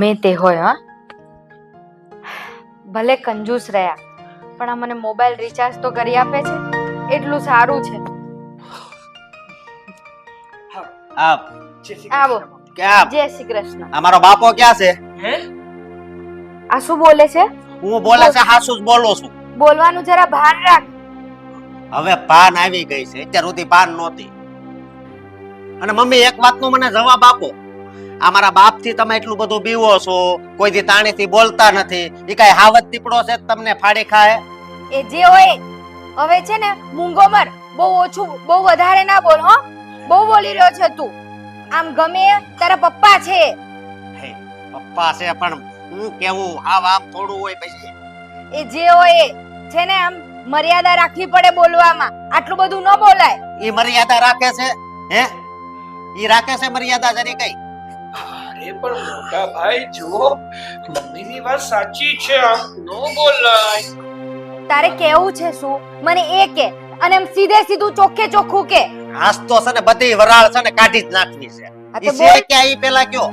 ગમે તે હોય હા. ભલે કંજૂસ રહ્યા પણ આ મને મોબાઈલ રિચાર્જ તો કરી આપે છે. એટલું સારું છે. આપ. આવો. ક્યાં જય શ્રી કૃષ્ણ. અમારો બાપો ક્યાં છે? હે? આ શું બોલે છે? હું બોલે છે હાસુ જ બોલું છું. બોલવાનું જરા ભાન રાખ. હવે ભાન આવી ગઈ છે. અત્યાર સુધી ભાન નહોતી. અને મમ્મી એક વાતનો મને જવાબ આપો. અમારા બાપથી તમે એટલું બધું બીવો છો કોઈ દી તાણીથી બોલતા નથી. એ કઈ હાવત દીપડો છે તમને ફાડી ખાય? એ જે હોય હવે છે ને મૂંગો મર. બહુ ઓછું બહુ વધારે ના બોલ હો. બહુ બોલી રહ્યો છે તું. આમ ગમે તારા પપ્પા છે. હે, પપ્પા છે પણ હું કેવું? આવ આમ થોડું હોય પછી. એ જે હોય એ છે ને આમ મર્યાદા રાખવી પડે બોલવામાં. આટલું બધું ન બોલાય. એ મર્યાદા રાખે છે? હે? એ રાખે છે મર્યાદા જરી કઈ? અરે પણ મોટા ભાઈ જુઓ મમ્મીની વાત સાચી છે આમ નો બોલાય. તારે કેવું છે શું? મને એ કે અને એમ સીધે સીધું ચોખ્ખે ચોખ્ખું કે. આજ તો છે ને બધી વરાળ છે ને કાઢી જ નાખવી છે. ઈ છે કે આઈ પેલા કયો?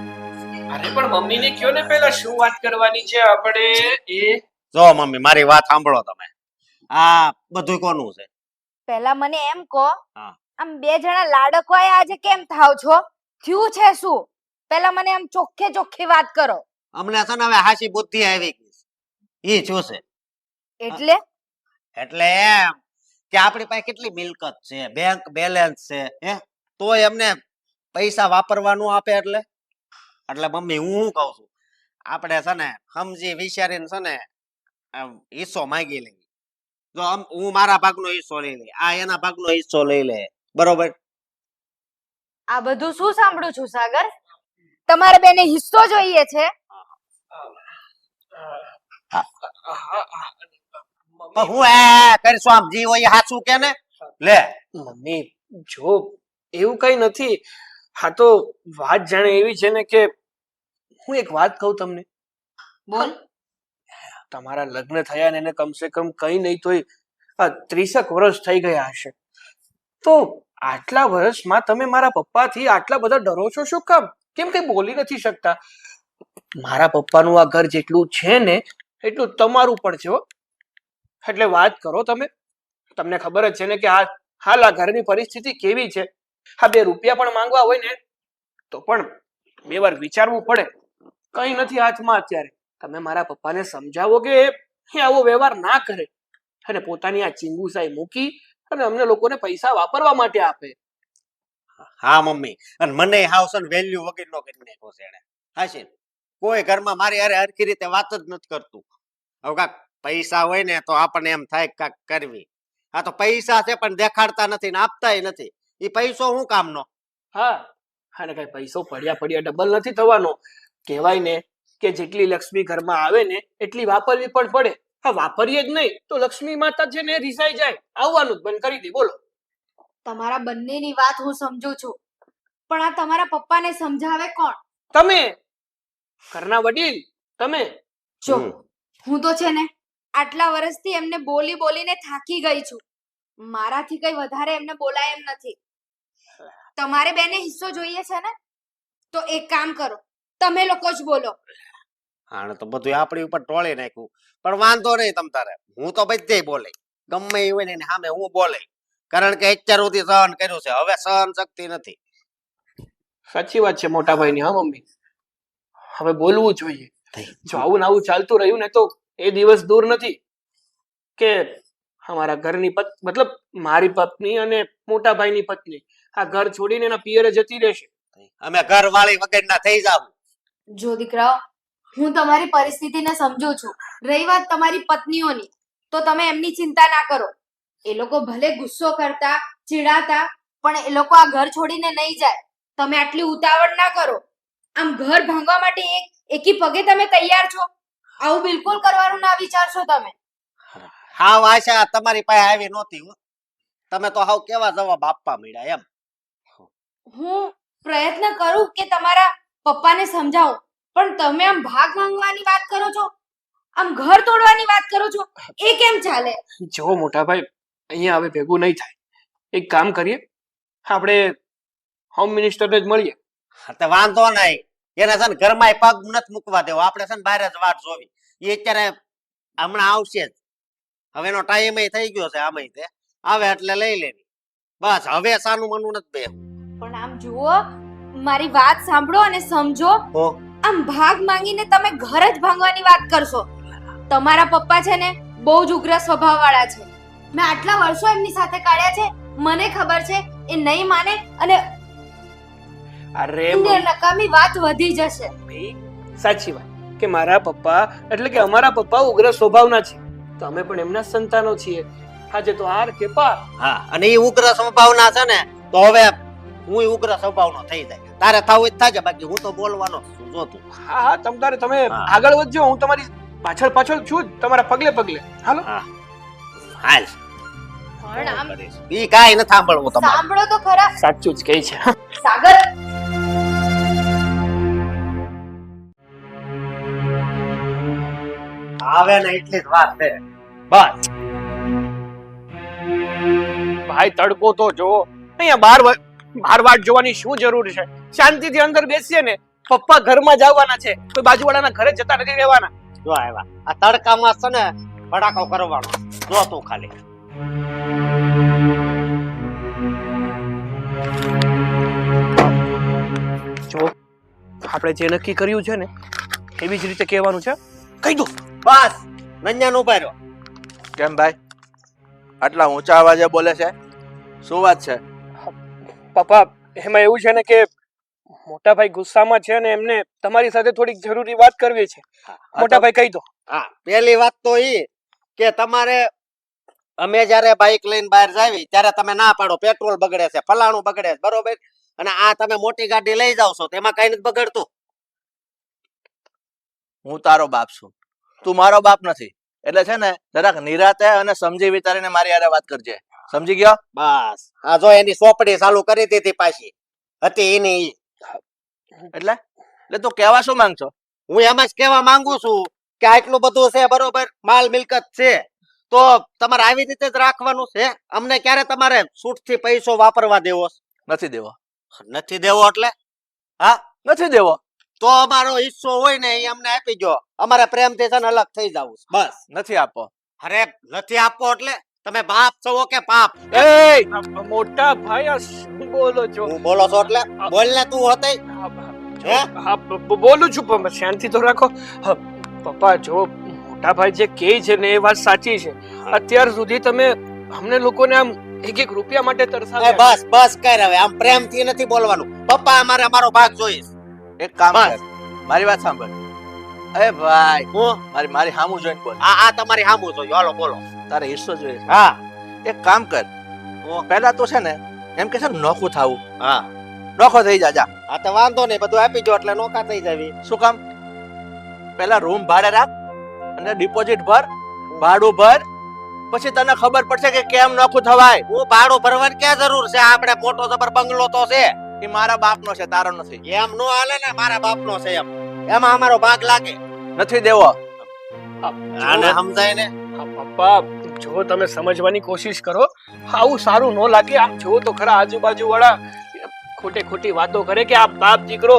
અરે પણ મમ્મીને કયો ને પેલા શું વાત કરવાની છે આપણે? એ? જો મમ્મી મારી વાત સાંભળો તમે. આ બધું કોનું છે? પેલા મને એમ કહો આમ બે જણા લાડકવાય આજે કેમ થાવ છો? થયું છે શું? પહેલા મને આમ ચોખ્ખે ચોખ્ખી વાત કરો. અમને છે ને હવે હાસી બુદ્ધિ આવી ગઈ એ જોશે. એટલે? એટલે એમ કે આપણી પાસે કેટલી મિલકત છે બેંક બેલેન્સ છે હે? તો એમને પૈસા વાપરવાનું આપે એટલે? એટલે મમ્મી હું શું કહું છું? આપણે છે ને સમજી વિચારીને છે ને હિસ્સો માંગી લઈએ. જો આમ હું મારા ભાગનો હિસ્સો લઈ લઈ આ એના ભાગનો હિસ્સો લઈ લે બરોબર? આ બધું શું સાંભળું છું સાગર? તમારે બેને હિસ્સો જોઈએ છે? હું એ કરીશું આમ જીવો હોય એ હાચું કે ને? લે. મમ્મી જો એવું કઈ નથી. હા તો વાત જાણે એવી છે ને કે હું એક વાત કહું તમને. બોલ. તમારા લગ્ન થયા ને એને કમસે કમ કઈ નહીં તોય આ ત્રીસક વર્ષ થઈ ગયા હશે. તો આટલા વર્ષમાં તમે મારા પપ્પાથી આટલા બધા ડરો છો શું કામ? કેમ કે બોલી નથી શકતા? મારા પપ્પાનું આ ઘર જેટલું છે ને, એટલું તમારું પણ છે એટલે વાત કરો તમે. તમને ખબર જ છે ને કે આ હાલ આ ઘરની પરિસ્થિતિ કેવી છે? હા, બે રૂપિયા પણ માંગવા હોય ને, તો પણ બે વાર વિચારવું પડે. કઈ નથી હાથમાં અત્યારે. તમે મારા પપ્પાને સમજાવો કે એ આવો વ્યવહાર ના કરે. અને પોતાની આ ચિંગુસાઈ મૂકી અને અમને લોકોને પૈસા વાપરવા માટે આપે. હા, મમ્મી. અને મને હાવ છે વેલ્યુ વેલ્યુ વગરનો કરી નાખ્યો છે હાશે ને? કોઈ ઘરમાં મારી અરે હરખી રીતે વાત જ નથી કરતું. હવે કાક પૈસા હોય ને તો આપણને એમ થાય કાક કરવી. આ તો પૈસા છે પણ દેખાડતા નથી ને આપતાય નથી. એ પૈસો શું કામનો? હા. અને કઈ પૈસો પડ્યા પડ્યા ડબલ નથી થવાનો. કહેવાય ને કે જેટલી લક્ષ્મી ઘરમાં આવે ને એટલી વાપરવી પણ પડે. હા, વાપરીએ જ નહીં તો લક્ષ્મી માતા છે ને રિસાઈ જાય. આવવાનું જ બંધ કરી દે, બોલો. તમારા બંનેની વાત હું સમજુ છું. પણ આ તમારા પપ્પાને સમજાવે કોણ? તમે! ઘરના વડીલ તમે! જો હું તો છે ને આટલા વર્ષથી એમને બોલી બોલીને થાકી ગઈ છું. મારાથી કઈ વધારે એમને બોલાય એમ નથી. તમારે બેને હિસ્સો જોઈએ છે ને? તો એક કામ કરો તમે લોકો જ બોલો. આને તો બધું આપણી ઉપર ટોળી નાખ્યું. પણ વાંધો નહીં તમ તારે. હું તો બધે બોલે. ગમે એ હોય ને એની સામે હું બોલે. કારણ કે અત્યાર સુધી સહન કર્યું છે. હવે સહન શક્તિ નથી. સાચી વાત છે મોટા ભાઈની હા મમ્મી? હવે બોલવું જોઈએ. જો આવું આવું ચાલતું રહ્યું ને તો એ દિવસ દૂર નથી કે અમારા ઘરની પત મતલબ મારી પત્ની અને મોટા ભાઈની પત્ની આ ઘર છોડીને એના પિયરે જતી રહેશે. અમે ઘર વાળી વગરના થઈ જાવ. જો દીકરાઓ હું તમારી પરિસ્થિતિને સમજુ છું. રહી વાત તમારી પત્નીઓની. તો તમે એમની ચિંતા ના કરો. એ લોકો ભલે ગુસ્સો કરતા ચીડાતા પણ એ લોકો આ ઘર છોડીને નહીં જાય. તમે આટલી ઉતાવળ ના કરો. આમ ઘર ભાંગવા માટે એક એકી પગે તમે તૈયાર છો? આવું બિલકુલ કરવાનું ના વિચારશો તમે. હા આશા તમારી પાસે આવી નહોતી હું. તમે તો હાવ કેવા જવાબ આપવા મળ્યા એમ. હું પ્રયત્ન કરું કે તમારા પપ્પાને સમજાવું. પણ તમે આમ ભાગ માંગવાની વાત કરો છો? આમ ઘર તોડવાની વાત કરો છો? એ કેમ ચાલે? જો મોટા ભાઈ અહીંયા હવે ભેગું નહીં થાય. એક કામ કરીએ આપણે હોમ મિનિસ્ટરને જ મળીએ. હા, તે વાંધો નહીં. એને છે ને ઘરમાં પગ નથી મૂકવા દેવો. આપણે છે ને બહાર જ વાત જોવી. એ અત્યારે હમણાં આવશે જ. હવે એનો ટાઈમ થઈ ગયો છે આમાં તે. આવે એટલે લઈ લેવી. બસ હવે સાનું મનું નથી બે પણ આમ જુઓ મારી વાત સાંભળો અને સમજો. આમ ભાગ માંગીને તમે ઘર જ ભાંગવાની વાત કરશો. તમારા પપ્પા છે ને બહુ જ ઉગ્ર સ્વભાવ વાળા છે. મેં આટલા વર્ષો એમની સાથે કાઢ્યા છે મને ખબર છે એ નહીં માને અને અરે નકામી વાત વધી જશે. સાચી વાત. કે મારા પપ્પા એટલે કે અમારા પપ્પા ઉગ્ર સ્વભાવના છે. તો અમે પણ એમના સંતાનો છીએ. આજે તો હાર કે પા હા અને એ ઉગ્ર સ્વભાવના છે ને તો હવે હું ઉગ્ર સ્વભાવનો થઈ જાય. તારે થાવ જ થાય બાકી હું તો બોલવાનો જ છું જો તું. હા હા તમ તારે તમે આગળ વધજો હું તમારી પાછળ પાછળ છું જ તમારા પગલે પગલે. હાલો? હાલ. પણ આમ ઈ કાઈ ન સાંભળવું તમારે. સાંભળો તો ખરા. સાચું જ કહે છે. સાગર. આવે ને એટલી જ વાત છે. બસ. ભાઈ તડકો તો જો અહીંયા બાર બાર વાટ જોવાની શું જરૂર છે? શાંતિથી અંદર બેસીએ ને પપ્પા ઘરમાં જવાના આવવાના છે. કોઈ બાજુવાળાના ઘરે જતા નથી રહેવાના. જો આવ્યા. આ તડકામાં છે ને ફટાકો કરવાનો. જો તું ખાલી જો આપણે જે નક્કી કર્યું છે ને એવી જ રીતે કહેવાનું છે. કહી દો બસ નંજન ઊભા રહ્યો. કેમ ભાઈ? આટલા ઊંચા અવાજે બોલે છે? શું વાત છે? પપ્પા એમાં એવું છે ને કે મોટા ભાઈ ગુસ્સામાં છે ને એમને તમારી સાથે થોડીક જરૂરી વાત કરવી છે. મોટા ભાઈ કહી દો. હા પહેલી વાત તો એ કે તમારે અમે જયારે બાઇક લઈને બહાર જાવી ત્યારે તમે ના પાડો પેટ્રોલ બગડે છે ફલાણું બગડે છે બરોબર? અને આ તમે મોટી ગાડી લઈ જાવ છો તેમાં કઈ નથી બગડતું. હું તારો બાપ છું. તું મારો બાપ નથી. એટલે છે ને જરાક નિરાતે અને સમજી વિચારીને મારી યારે વાત કરજે. સમજી ગયો? બસ. આ જો એની સોપડી ચાલુ કરી દીધી પાછી. હતી એની. એટલે? એટલે તું કહેવા શું માંગશો? હું એમ જ કહેવા માંગુ છું કે આટલું બધું છે બરોબર? માલ મિલકત છે. તો તમારે આવી રીતે જ રાખવાનું છે. અમને ક્યારે તમારે છૂટથી પૈસો વાપરવા દેવો નથી દેવો. નથી દેવો એટલે? હા? નથી દેવો. તો અમારો હિસ્સો હોય ને એ અમને આપી દો અમારે પ્રેમથી છે ને અલગ થઈ જવું બસ. નથી આપો. અરે નથી આપો એટલે? તમે બાપ છો કે પાપ એ મોટા ભાઈ આ શું બોલો છો? હું બોલો છો એટલે? બોલ ને તું હતે. હા? બોલું છું પણ શાંતિ તો રાખો. પપ્પા જો મોટા ભાઈ જે કહે છે ને એ વાત સાચી છે. અત્યાર સુધી તમે અમને લોકોને આમ એક એક રૂપિયા માટે એ તરસાવ્યા બસ બસ કર હવે આમ પ્રેમથી નથી બોલવાનું. પપ્પા અમારે અમારો ભાગ જોઈશ એક કામ કર. મારી વાત સાંભળ. અરે ભાઈ હું? મારી મારી હામું જોઈને બોલ. આ આ તમારી સામું જોઈ હાલો બોલો. તારે હિસ્સો જોઈએ હા. એક કામ કર. પહેલા તો છે ને એમ કે છે નોખું થાવું. હા. નોખો થઈ જા જા. આ તો વાંધો નહીં બધું આપી દો એટલે નોખા થઈ જાવી. શું કામ? પહેલા રૂમ ભાડે રાખ. અને ડિપોઝિટ ભર ભાડું ભર. પછી તને ખબર પડશે કે કેમ નોખું થવાય. હું ભાડું ભરવાની ક્યાં જરૂર છે? આપણે મોટો જબર બંગલો તો છે. એ મારા બાપનો છે તારો નથી. એમ નો હાલે ને મારા બાપનો છે એમ. એમાં અમારો ભાગ લાગે. નથી દેવો. આને સમજાય ને? પપ્પા જો તમે સમજવાની કોશિશ કરો આવું સારું ન લાગે. આમ જો તો ખરા આજુબાજુ વાળા ખોટે ખોટી વાતો કરે કે આ બાપ દીકરો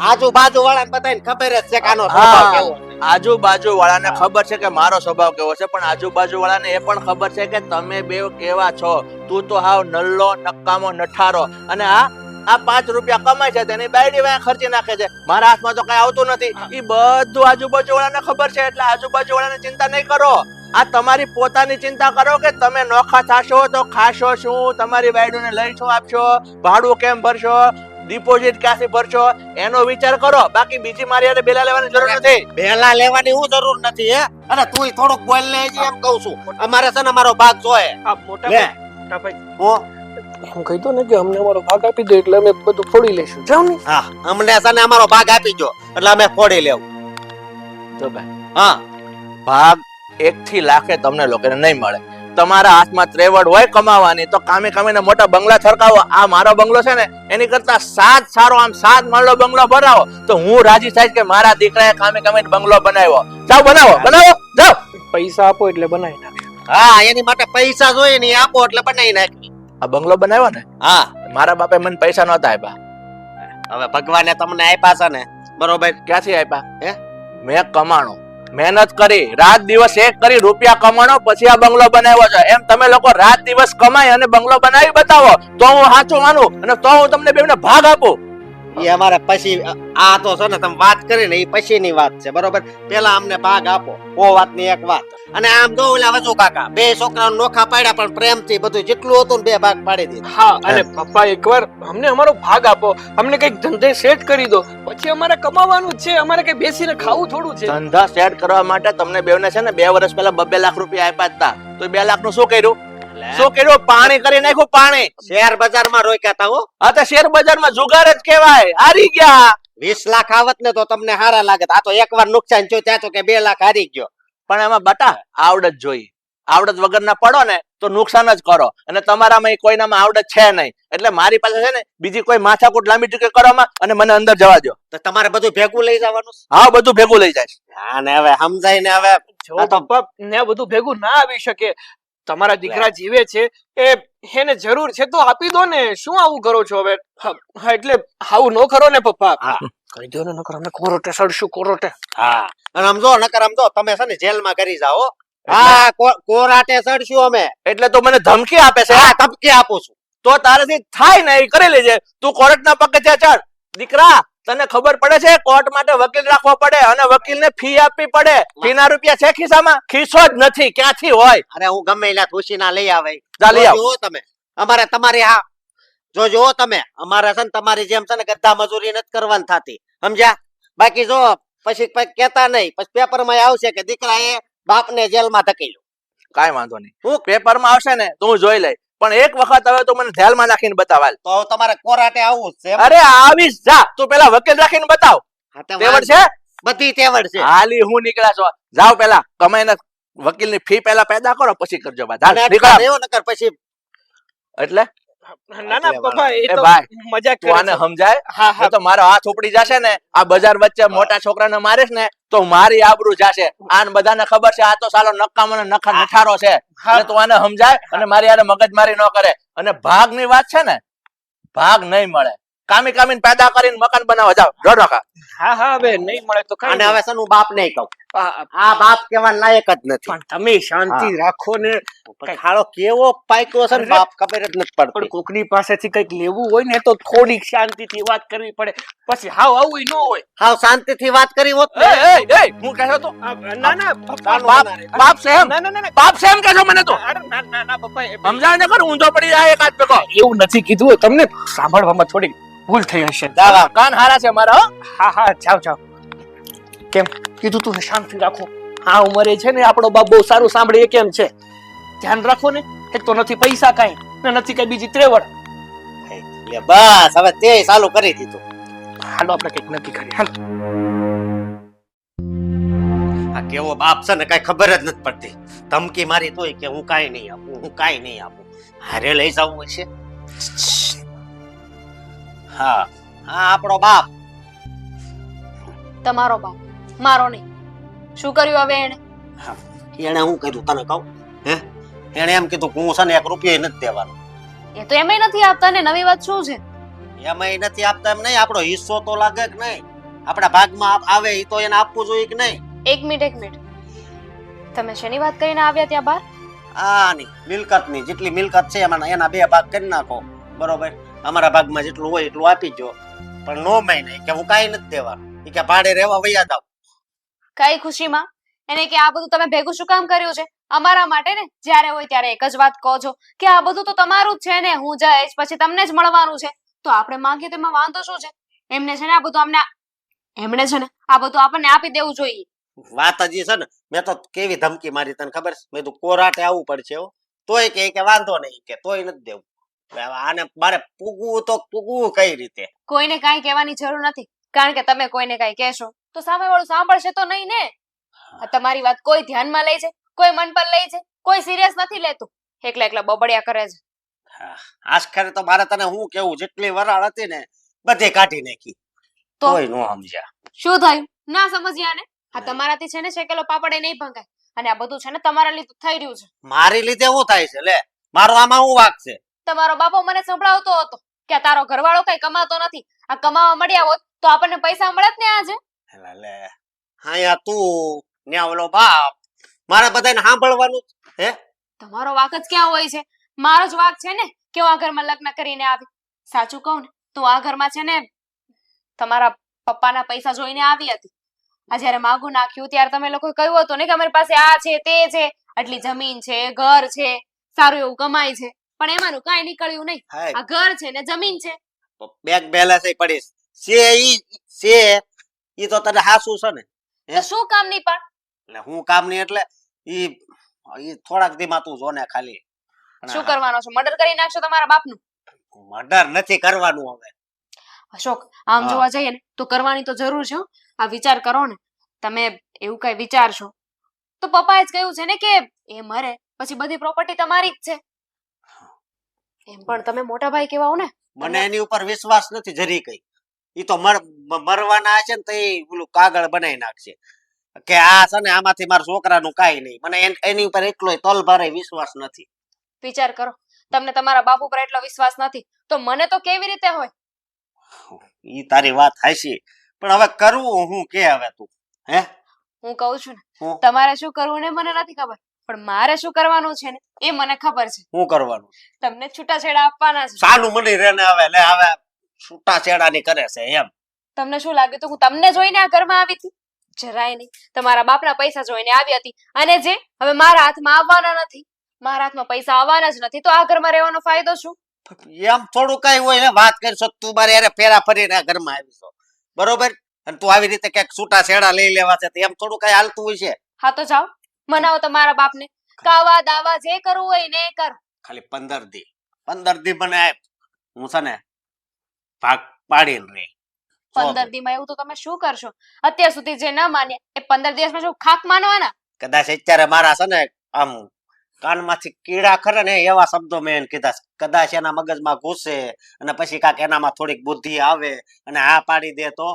આજુબાજુ વાળાને બધાને ખબર જ છે કાનો સ્વભાવ કેવો આજુબાજુ વાળાને ખબર છે કે મારો સ્વભાવ કેવો છે પણ આજુબાજુ વાળાને એ પણ ખબર છે કે તમે બે કેવા છો. તું તો હાવ નલ્લો નકામો નઠારો. અને આ આ પાંચ રૂપિયા કમાય છે તેની બાયડી વાય ખર્ચી નાખે છે. મારા હાથમાં તો કઈ આવતું નથી. એ બધું આજુબાજુ વાળાને ખબર છે એટલે આજુબાજુ વાળાને ચિંતા નહીં કરો. આ તમારી પોતાની ચિંતા કરો કે તમે નોખા થાશો તો ખાશો શું? તમારી બાયડીને લઈ શું આપશો? ભાડું કેમ ભરશો? ડિપોઝિટ ક્યાંથી ભરશો એનો વિચાર કરો. બાકી બીજી મારી હારે બેલા લેવાની જરૂર નથી. બેલા લેવાની હું જરૂર નથી હે? અને તું થોડુંક બોલ ને એમ કહું છું. અમારે છે ને અમારો ભાગ જોઈએ આ મોટા લે. ભાઈ હું? હું કહી દો ને કે અમને અમારો ભાગ આપી દો એટલે અમે બધું ફોડી લેશું જાવ ને. હા અમને છે ને અમારો ભાગ આપી દો એટલે અમે ફોડી લેવું. તો ભાઈ હા. ભાગ એક થી લાખે તમને લોકોને નહીં મળે. તમારા હાથમાં ત્રેવડ હોય કમાવાની તો કામે કામે મોટા બંગલા છરકાવો. આ મારો બંગલો છે ને એની કરતા સાત સારો આમ સાત માળનો બંગલો બનાવો. તો હું રાજી થાય કે મારા દીકરાએ કામે કામે બંગલો બનાવ્યો. જાઓ બનાવો બનાવો જાઓ. પૈસા આપો એટલે બનાવી નાખશું હા એની માટે પૈસા જોઈએ ને આપો એટલે બનાવી નાખી. આ બંગલો બનાવ્યો ને? હા. મારા બાપે મને પૈસા નહોતા આપ્યા. હવે ભગવાને તમને આપ્યા છે ને. બરોબર. ક્યાંથી આપ્યા? હે? મેં કમાણો. મહેનત કરી, રાત દિવસ એક કરી રૂપિયા કમાણો, પછી આ બંગલો બનાવ્યો છે. એમ તમે લોકો રાત દિવસ કમાઈ અને બંગલો બનાવી બતાવો. તો હું સાચું માનું અને તો હું તમને બેવને ભાગ આપું. એ અમારે પછી આ તો છે ને તમે વાત કરી ને એ પછીની વાત છે બરોબર? પેલા અમને ભાગ આપો ઓ વાતની એક વાત. અને આમ જો ઓલા વજુ કાકા બે છોકરાઓ નોખા પાડ્યા પણ પ્રેમથી બધું જેટલું હતું ને બે ભાગ પાડી દીધા. હા અને પપ્પા એકવાર અમને અમારો ભાગ આપો અમને કંઈક ધંધે સેટ કરી દો. પછી અમારે કમાવાનું છે અમારે કઈ બેસીને ખાવું થોડું છે. ધંધા સેટ કરવા માટે તમને બેવને છે ને બે વર્ષ પહેલા બબે લાખ રૂપિયા આપ્યા હતા. તો બે લાખનું શું કર્યું? શું કર્યું પાણી કરી નાખ્યું પાણી. શેર બજારમાં રોક્યા તા હો. આ તો શેર બજારમાં જુગાર જ કેવાય હારી ગયા. વીસ લાખ આવત ને તો તમને હારા લાગે આ તો એકવાર નુકસાન થયું ત્યાં તો કે બે લાખ હારી ગયો. પણ એમાં બટા આવડત જોઈ. આવડત વગરના પડો ને તો નુકસાન જ કરો. અને તમારામાં કોઈનામાં આવડત છે નહીં. એટલે મારી પાસે છે ને બીજી કોઈ માથાકૂટ લાંબી ટૂંકી કરવામાં અને મને અંદર જવા દો તો તમારે બધું ભેગું લઈ જવાનું? હા બધું ભેગું લઈ જાય. હા ને હવે સમજાય ને હવે ને બધું ભેગું ના આવી શકે તમારા દીકરા જીવે છે એ એને જરૂર છે તો આપી દો ને. શું આવું કરો છો હવે? એટલે આવું ન કરો ને પપ્પા. કહી દો ને નકર અમે કોરોટે સડશું કોરોટે. હા. અને સમજો નકર સમજો તમે છે ને જેલમાં કરી જાઓ હા. કોરાટે સડશું અમે. એટલે તો મને ધમકી આપે છે. હા ધમકી આપું છું. તો તારાથી થાય ને એ કરી લેજે. તું કોર્ટના ત્યાં ચડ. દીકરા તને ખબર પડે છે? કોર્ટ માટે વકીલ રાખવો પડે અને વકીલને ફી આપવી પડે. ફી ના રૂપિયા છે ખિસ્સામાં? ખિસ્સો જ નથી ક્યાંથી હોય? અરે હું ગમે એટલા ખુશી ના લઈ આવે. લઈ આવ. તમે અમારે તમારી હા જો જો તમે અમારે છે ને તમારી જેમ છે ને ગધા મજૂરી નથી કરવાની થતી. સમજ્યા? બાકી જો પછી કેતા નહીં પછી પેપરમાં આવશે કે દીકરા એ બાપ ને જેલમાં ધકેલ્યો. કઈ વાંધો નહીં. હું? પેપરમાં આવશે ને તો હું જોઈ લઈ પણ એક વખત હવે તો મને ધ્યાનમાં રાખીને બતાવાલ. તો તમારે કોરાટે આવું છે અરે આવીશ જા તું પેલા વકીલ રાખીને બતાવ. તેવડ છે? બધી તેવડ છે. હાલી હું નીકળ્યા છો. જાઓ પેલા કમાઈને વકીલની ફી પેલા પેદા કરો પછી કરજો હાલ, નીકળો. નકર પછી એટલે? ના ના પપ્પા એ એ તો મજાક કરે આને સમજાય? હા હા. તો મારો હાથ ઉપડી જશે ને આ બજાર વચ્ચે મોટા છોકરાને મારીશ ને તો મારી આબરૂ જશે. આને બધાને ખબર છે આ તો સાલો નકામો ને નખા નઠારો છે. એટલે તું આને સમજાય અને મારી આને મગજમારી ન કરે. અને ભાગની વાત છે ને ભાગ નહીં મળે. કામી કામીને પેદા કરીને મકાન બનાવવા જાવ નખા હા હા બે નહીં મળે તો કઈ અને હવે છે બાપ નહીં કહું. આ બાપ કેવા લાયક જ નથી. પણ તમે શાંતિ રાખો ને. ખાડો કેવો પાક્યો છે ને બાપ ખબર જ નથી પણ કોકની પાસેથી કંઈક લેવું હોય ને તો થોડીક શાંતિથી વાત કરવી પડે. પછી હાવ આવું ન હોય. હાવ શાંતિથી વાત કરી હોત એ એ હું કહેતો તો ના ના બાપ બાપ સેમ ના ના ના બાપ સેમ એમ મને તો. અરે, ના ના ના પપ્પા સમજાય ને કર ઊંધો પડી જાય એકાદ પેકો એવું નથી કીધું તમને સાંભળવામાં થોડીક ભૂલ થઈ હશે. દાદા. કાન હારા છે મારા હા હા જાઓ જાઓ. કેમ? કીધું તું શાંતિ રાખો. આ ઉંમરે છે ને આપણો બાપ બહુ સારું સાંભળે એ કેમ છે? ધ્યાન રાખો ને એક તો નથી પૈસા કાંઈ ને નથી કઈ બીજી ત્રેવડ. લે બસ હવે તે ચાલુ કરી દીધું. હાલો આપણે કંઈક નક્કી કરીએ. હાલો. આ કેવો બાપ છે ને કઈ ખબર જ નથી પડતી. ધમકી મારી તોય કે હું કાઈ નહીં આપું હું કાઈ નહીં આપું. હારે લઈ જવું હશે હા હા આપણો બાપ. તમારો બાપ. મારો નહીં. શું કર્યું હવે એને એને હું કર્યું તને કહું? હે? એને એમ કીધું કે હું છે ને એક રૂપિયો નથી દેવાનો. એ તો એમય નથી આપતા ને નવી વાત શું છે? એમાંય નથી આપતા એમ નહીં આપણો હિસ્સો તો લાગે કે નહીં? આપણા ભાગમાં આવે એ તો એને આપવું જોઈએ કે નહીં? એક મિનિટ એક મિનિટ. તમે શેની વાત કરીને આવ્યા ત્યાં બહાર? આની મિલકતની જેટલી મિલકત છે એમાં એના બે ભાગ કરી નાખો. બરોબર? અમારા ભાગમાં જેટલું હોય એટલું આપી જો પણ નો મહિને કે હું કાંઈ નથી દેવાનું. કે ભાડે રહેવા વૈયા જાવ કઈ ખુશીમાં? એને કે આ બધું તમે ભેગું શું કામ કર્યું છે? અમારા માટે ને? જ્યારે હોય ત્યારે એક જ વાત કહો છો કે આ બધું તો તમારું જ છે ને? હું જઈશ પછી તમને જ મળવાનું છે. તો આપણે માંગીએ તો એમાં વાંધો શું છે? એમને છે ને આ બધું અમને એમણે છે ને આ બધું આપણને આપી દેવું જોઈએ. વાત હજી છે ને મેં તો કેવી ધમકી મારી તને ખબર છે? મેં તો કોરાટે આવવું પડશે હો. તોય કે કે વાંધો નહીં કે તોય નથી દેવું. આને મારે પૂગવું તો પૂગવું કઈ રીતે? કોઈને કઈ કહેવાની જરૂર નથી. કારણ કે તમે કોઈને કઈ કહેશો. તો સામેવાળું સાંભળશે તો નહીં ને? તમારી વાત કોઈ ધ્યાનમાં લે છે? કોઈ મન પર લે છે? કોઈ સિરિયસ નથી લેતું? એકલા એકલા બબડ્યા કરે છે. આશખરે તો મારે તને હું કેવું જેટલી વરાળ હતી ને બધી કાઢી નાખી. તો? તોય નો સમજ્યા. શું થયું? ના સમજ્યા ને? આ તમારાથી છે ને શેકેલો પાપડ નહીં ભંગાય. અને આ બધું છે ને તમારા લીધે થઈ રહ્યું છે. મારી લીધે શું થાય છે લે. મારો આમાં હું વાક છે? તમારો બાપો મને સંભળાવતો હતો કે તારો ઘરવાળો કઈ કમાતો નથી. આ કમાવા મળ્યા હોત તો આપણને પૈસા મળત ને આજે? એલા લે હાયા તું ને ઓલો બાપ. મારે બધાને સાંભળવાનું હે? તમારો વાક જ ક્યાં હોય છે? મારો જ વાક છે ને કે હું આ ઘરમાં લગ્ન કરીને આવી. સાચું કહું ને તો આ ઘરમાં છે ને તમારા પપ્પાના પૈસા જોઈને આવી હતી. આ જ્યારે માગું નાખ્યું ત્યારે તમે લોકો કહ્યું હતું ને કે અમારી પાસે આ છે તે છે. આટલી જમીન છે ઘર છે સારું એવું કમાય છે. પણ એમાંનું કાંઈ નીકળ્યું નહીં. આ ઘર છે ને જમીન છે. બેગ બેલેન્સ પડીશ છે ઈ છે ઈ તો તને હાસુ છે ને તો શું કામ નહીં પણ? એટલે હું કામ નહીં એટલે ઈ ઈ થોડાક દીમાં તું જો ને ખાલી શું કરવાનો છે? મર્ડર કરી નાખશો તમારા બાપનું? મર્ડર નથી કરવાનું હવે. અશોક આમ જોવા જઈએ ને તો કરવાની તો જરૂર છે આ વિચાર કરો ને તમે એવું કઈ વિચારશો. તો પપ્પાએ જ કહ્યું છે ને કે એ મરે પછી બધી પ્રોપર્ટી તમારી જ છે. એમ પણ તમે મોટા ભાઈ કહેવાઓ ને મને એની ઉપર વિશ્વાસ નથી જરી કઈ. ઈ તો મર મરવાના છે ને તો એ પેલું કાગળ બનાવી નાખશે. કે આ છે ને આમાંથી મારા છોકરાનું કાંઈ નહીં. મને એની ઉપર એટલો તલ ભારે વિશ્વાસ નથી. વિચાર કરો. તમને તમારા બાપુ પર એટલો વિશ્વાસ નથી. તો મને તો કેવી રીતે હોય? ઈ તારી વાત હાશી પણ હવે કરવું હું કે હવે તું? હે? હું કહું છું ને તમારે શું કરવું ને મને નથી ખબર. પણ મારે શું કરવાનું છે ને એ મને ખબર છે. હું કરવાનું? તમને છૂટાછેડા આપવાના છે. સાનું મની રે ને હવે લે હવે. છૂટા છેડાની કરે છે એમ. તમને શું લાગ્યું તો હું તમને જોઈને આ ઘરમાં આવી હતી? જરાય નહીં. તમારા બાપના પૈસા જોઈને આવી હતી. અને જે હવે મારા હાથમાં આવવાના નથી. મારા હાથમાં પૈસા આવવાના જ નથી. તો આ ઘરમાં રહેવાનો ફાયદો શું? એમ થોડું કઈ હોય ને વાત કરશો તું મારે યારે ફેરા ફરીને આ ઘરમાં આવીશો બરોબર? અને તું આવી રીતે ક્યાંક છૂટા છેડા લઈ લેવા છે તો એમ થોડું કઈ હાલતું હોય છે? હા તો જાઓ. મનાવો તમારા બાપને. કાવા દાવા જે કરવું હોય ને એ કરો. ખાલી પંદર દી. પંદર દી મને હું છે ને ભાગ પાડીને રે. પંદર દીમાં એવું તો તમે શું કરશો? અત્યાર સુધી જે ન માને એ પંદર દિવસમાં શું ખાક માનવાના? કદાચ અત્યારે મારા છે ને આમ કાનમાંથી કીડા ખરે ને એવા શબ્દો મેં એને કીધા કદાચ એના મગજમાં ઘૂસે અને પછી કાંક એનામાં થોડીક બુદ્ધિ આવે અને આ પાડી દે તો?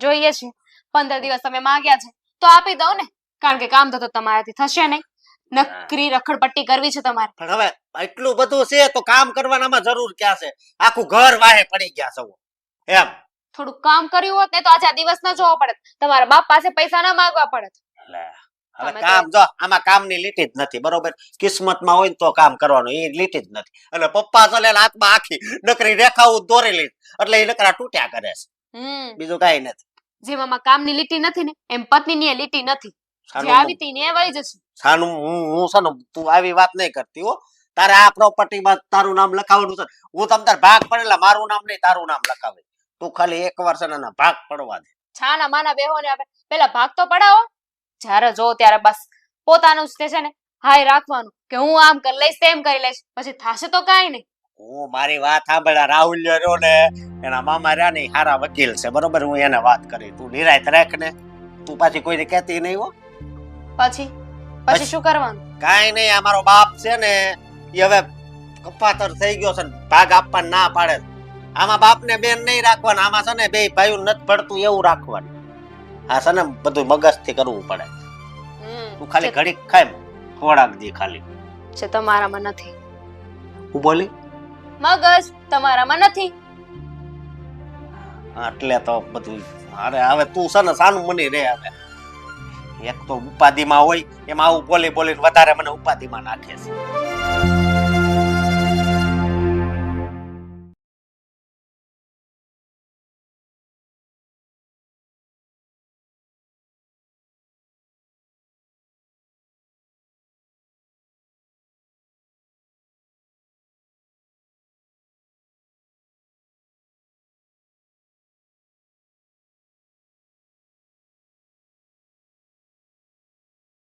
જોઈએ છે. પંદર દિવસ તમે માંગ્યા છે. તો આપી દઉં ને. કારણ કે કામ તો તમારાથી થશે નહીં. નકરી રખડપટ્ટી કરવી છે તમારે. પણ હવે એટલું બધું છે તો કામ કરવાનામાં જરૂર ક્યાં છે? આખું ઘર વાહે પડી ગયા સૌ એમ. થોડું કામ કર્યું હોત ને તો આજે આ દિવસ ન જોવો પડત. તમારા બાપ પાસે પૈસા ના માંગવા પડત. હવે કામ જો આમાં કામની લીટી જ નથી બરોબર? કિસ્મતમાં હોય ને તો કામ કરવાનું એ લીટી જ નથી. એટલે પપ્પા ચલે હાથમાં આખી નકરી રેખાઓ દોરેલી એટલે એ નકરા તૂટ્યા કરે છે. હમ. બીજું કઈ નથી. જેમાં કામની લીટી નથી ને એમ પત્નીની એ લીટી નથી. જે આવી હતી ને એ વહી સાનું હું હું છે ને તું આવી વાત નહીં કરતી હો. તારે આ પ્રોપર્ટીમાં તારું નામ લખાવવાનું છે. હું તમ તાર ભાગ પડેલા મારું નામ નહીં તારું નામ લખાવે. તું ખાલી એક વાર છે ને ભાગ પડવા દે. છાના માના બેહો ને આપણે પેલા ભાગ તો પડાવો. જ્યારે જો ત્યારે બસ પોતાનું જ તે છે ને હાય રાખવાનું. કે હું આમ કરી લઈશ તેમ કરી લઈશ. પછી થાશે તો કાંઈ નહીં. હું મારી વાત સાંભળ્યા રાહુલ રહ્યો ને એના મામા રહ્યા ને હારા વકીલ છે. બરોબર હું એને વાત કરી. તું નિરાય રાખ ને. તું પાછી કોઈને કહેતી નહીં હો. પછી? પછી શું કરવાનું? કાઈ નહીં અમારો બાપ છે ને એ હવે કપાતર થઈ ગયો છે ને ભાગ આપવા ના પાડે. આમાં બાપને બેન નહીં રાખવાના આમાં છે ને બે ભાઈઓ નથી પડતું એવું રાખવાનું. આ છે ને બધું મગજથી કરવું પડે. તું ખાલી ઘડીક ખાય ખોરાક દે ખાલી. છે તમારામાં નથી. હું બોલી? મગજ તમારામાં નથી. એટલે તો બધું અરે હવે તું છે ને સાનું મની રે હવે. એક તો ઉપાધિમાં હોય એમાં આવું બોલી બોલીને વધારે મને ઉપાધિમાં નાખે છે.